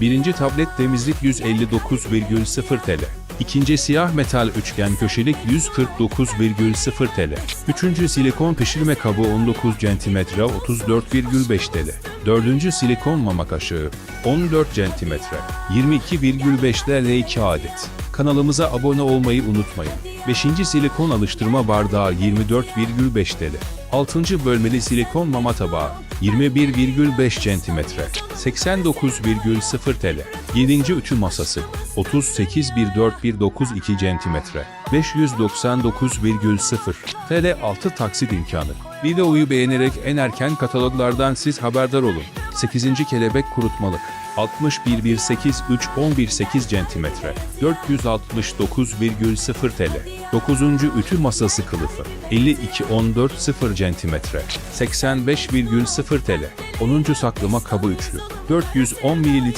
Birinci tablet temizlik 159,0 TL. İkinci siyah metal üçgen köşelik 149,0 TL. Üçüncü silikon pişirme kabı 19 cm 34,5 TL. Dördüncü silikon mama kaşığı 14 cm 22,5 TL 2 adet. Kanalımıza abone olmayı unutmayın. 5. silikon alıştırma bardağı 24,5 TL. 6. bölmeli silikon mama tabağı 21,5 cm 89,0 TL. 7. ütü masası 38,4192 cm 599,0 TL 6 taksit imkanı. Videoyu beğenerek en erken kataloglardan siz haberdar olun. 8. kelebek kurutmalık 61,83 cm 469,0 TL 9. ütü masası kılıfı 52,14 cm 85,0 TL 10. saklama kabı üçlü 410 ml